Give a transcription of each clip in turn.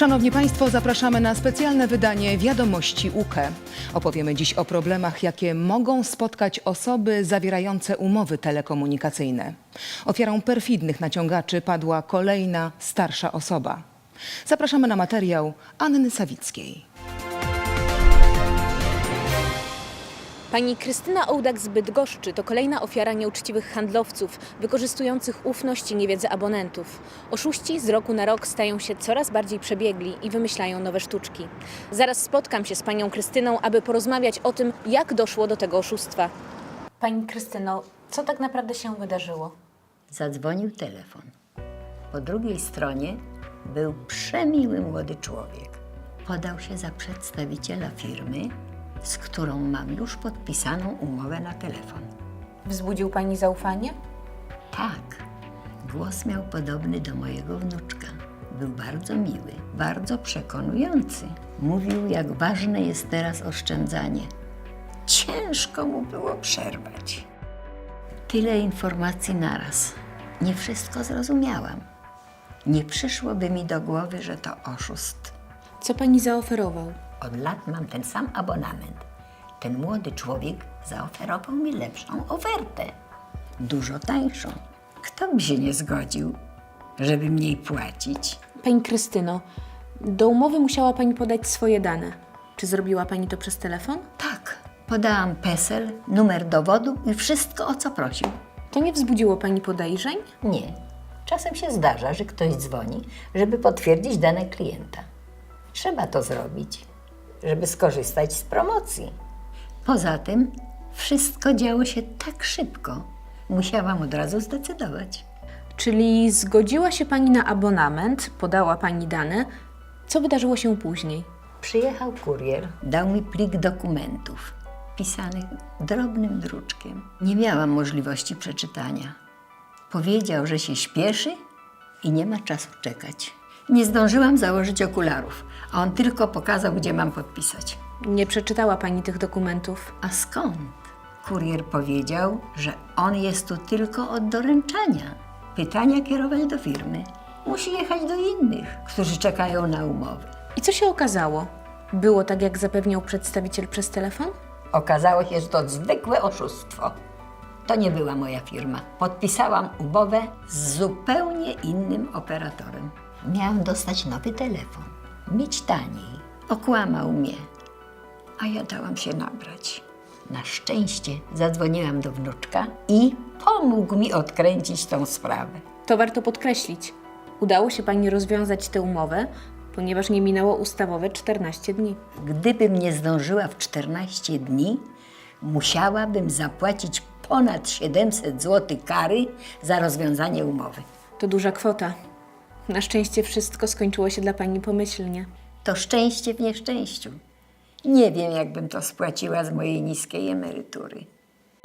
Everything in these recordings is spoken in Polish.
Szanowni Państwo, zapraszamy na specjalne wydanie Wiadomości UKE. Opowiemy dziś o problemach, jakie mogą spotkać osoby zawierające umowy telekomunikacyjne. Ofiarą perfidnych naciągaczy padła kolejna starsza osoba. Zapraszamy na materiał Anny Sawickiej. Pani Krystyna Ołdak z Bydgoszczy to kolejna ofiara nieuczciwych handlowców, wykorzystujących ufność i niewiedzę abonentów. Oszuści z roku na rok stają się coraz bardziej przebiegli i wymyślają nowe sztuczki. Zaraz spotkam się z panią Krystyną, aby porozmawiać o tym, jak doszło do tego oszustwa. Pani Krystyno, co tak naprawdę się wydarzyło? Zadzwonił telefon. Po drugiej stronie był przemiły młody człowiek. Podał się za przedstawiciela firmy, z którą mam już podpisaną umowę na telefon. Wzbudził pani zaufanie? Tak, głos miał podobny do mojego wnuczka. Był bardzo miły, bardzo przekonujący. Mówił, jak ważne jest teraz oszczędzanie. Ciężko mu było przerwać. Tyle informacji naraz. Nie wszystko zrozumiałam. Nie przyszłoby mi do głowy, że to oszust. Co pani zaoferował? Od lat mam ten sam abonament. Ten młody człowiek zaoferował mi lepszą ofertę. Dużo tańszą. Kto by się nie zgodził, żeby mniej płacić? Pani Krystyno, do umowy musiała pani podać swoje dane. Czy zrobiła pani to przez telefon? Tak, podałam PESEL, numer dowodu i wszystko, o co prosił. To nie wzbudziło pani podejrzeń? Nie. Czasem się zdarza, że ktoś dzwoni, żeby potwierdzić dane klienta. Trzeba to zrobić, żeby skorzystać z promocji. Poza tym, wszystko działo się tak szybko. Musiałam od razu zdecydować. Czyli zgodziła się pani na abonament, podała pani dane. Co wydarzyło się później? Przyjechał kurier, dał mi plik dokumentów, pisanych drobnym druczkiem. Nie miałam możliwości przeczytania. Powiedział, że się śpieszy i nie ma czasu czekać. Nie zdążyłam założyć okularów, a on tylko pokazał, gdzie mam podpisać. Nie przeczytała pani tych dokumentów. A skąd? Kurier powiedział, że on jest tu tylko od doręczania. Pytania kierować do firmy. Musi jechać do innych, którzy czekają na umowy. I co się okazało? Było tak, jak zapewniał przedstawiciel przez telefon? Okazało się, że to zwykłe oszustwo. To nie była moja firma. Podpisałam umowę z zupełnie innym operatorem. Miałam dostać nowy telefon, mieć taniej. Okłamał mnie, a ja dałam się nabrać. Na szczęście zadzwoniłam do wnuczka i pomógł mi odkręcić tą sprawę. To warto podkreślić. Udało się pani rozwiązać tę umowę, ponieważ nie minęło ustawowe 14 dni. Gdybym nie zdążyła w 14 dni, musiałabym zapłacić ponad 700 zł kary za rozwiązanie umowy. To duża kwota. Na szczęście wszystko skończyło się dla pani pomyślnie. To szczęście w nieszczęściu. Nie wiem, jakbym to spłaciła z mojej niskiej emerytury.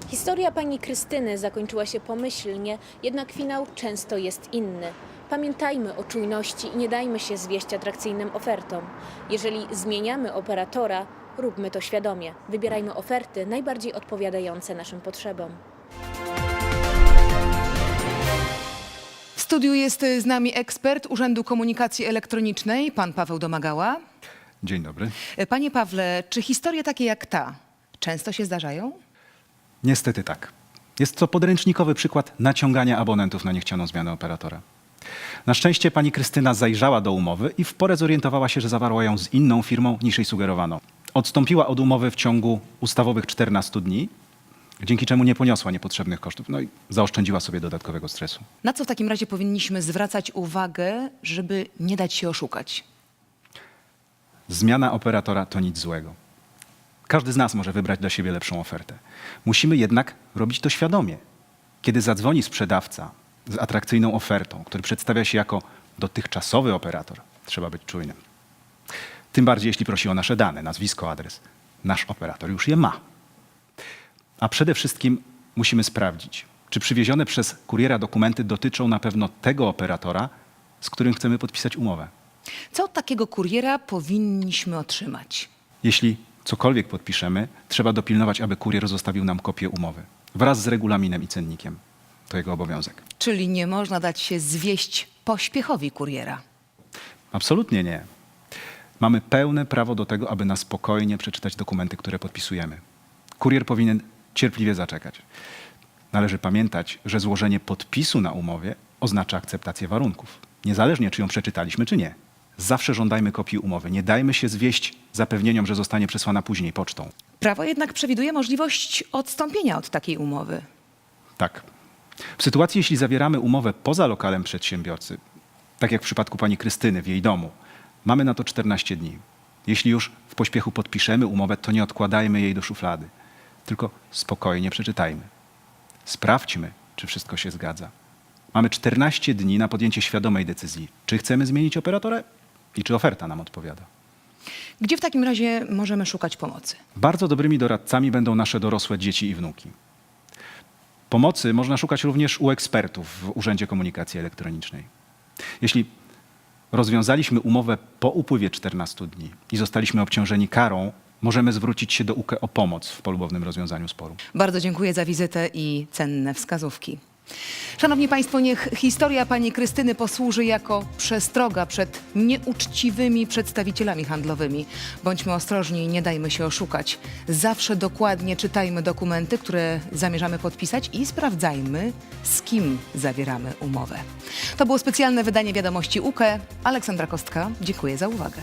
Historia pani Krystyny zakończyła się pomyślnie, jednak finał często jest inny. Pamiętajmy o czujności i nie dajmy się zwieść atrakcyjnym ofertom. Jeżeli zmieniamy operatora, róbmy to świadomie. Wybierajmy oferty najbardziej odpowiadające naszym potrzebom. Studiu jest y, z nami ekspert Urzędu Komunikacji Elektronicznej, pan Paweł Domagała. Dzień dobry. Y, Panie Pawle, czy historie takie jak ta często się zdarzają? Niestety tak. Jest to podręcznikowy przykład naciągania abonentów na niechcianą zmianę operatora. Na szczęście pani Krystyna zajrzała do umowy i w porę zorientowała się, że zawarła ją z inną firmą niż jej sugerowano. Odstąpiła od umowy w ciągu ustawowych 14 dni, dzięki czemu nie poniosła niepotrzebnych kosztów, no i zaoszczędziła sobie dodatkowego stresu. Na co w takim razie powinniśmy zwracać uwagę, żeby nie dać się oszukać? Zmiana operatora to nic złego. Każdy z nas może wybrać dla siebie lepszą ofertę. Musimy jednak robić to świadomie. Kiedy zadzwoni sprzedawca z atrakcyjną ofertą, który przedstawia się jako dotychczasowy operator, trzeba być czujnym. Tym bardziej, jeśli prosi o nasze dane, nazwisko, adres. Nasz operator już je ma. A przede wszystkim musimy sprawdzić, czy przywiezione przez kuriera dokumenty dotyczą na pewno tego operatora, z którym chcemy podpisać umowę. Co od takiego kuriera powinniśmy otrzymać? Jeśli cokolwiek podpiszemy, trzeba dopilnować, aby kurier zostawił nam kopię umowy wraz z regulaminem i cennikiem. To jego obowiązek. Czyli nie można dać się zwieść pośpiechowi kuriera. Absolutnie nie. Mamy pełne prawo do tego, aby na spokojnie przeczytać dokumenty, które podpisujemy. Kurier powinien cierpliwie zaczekać. Należy pamiętać, że złożenie podpisu na umowie oznacza akceptację warunków. Niezależnie, czy ją przeczytaliśmy, czy nie. Zawsze żądajmy kopii umowy. Nie dajmy się zwieść zapewnieniom, że zostanie przesłana później pocztą. Prawo jednak przewiduje możliwość odstąpienia od takiej umowy. Tak. W sytuacji, jeśli zawieramy umowę poza lokalem przedsiębiorcy, tak jak w przypadku pani Krystyny w jej domu, mamy na to 14 dni. Jeśli już w pośpiechu podpiszemy umowę, to nie odkładajmy jej do szuflady, tylko spokojnie przeczytajmy. Sprawdźmy, czy wszystko się zgadza. Mamy 14 dni na podjęcie świadomej decyzji, czy chcemy zmienić operatora i czy oferta nam odpowiada. Gdzie w takim razie możemy szukać pomocy? Bardzo dobrymi doradcami będą nasze dorosłe dzieci i wnuki. Pomocy można szukać również u ekspertów w Urzędzie Komunikacji Elektronicznej. Jeśli rozwiązaliśmy umowę po upływie 14 dni i zostaliśmy obciążeni karą, możemy zwrócić się do UKE o pomoc w polubownym rozwiązaniu sporu. Bardzo dziękuję za wizytę i cenne wskazówki. Szanowni Państwo, niech historia pani Krystyny posłuży jako przestroga przed nieuczciwymi przedstawicielami handlowymi. Bądźmy ostrożni i nie dajmy się oszukać. Zawsze dokładnie czytajmy dokumenty, które zamierzamy podpisać i sprawdzajmy, z kim zawieramy umowę. To było specjalne wydanie wiadomości UKE. Aleksandra Kostka, dziękuję za uwagę.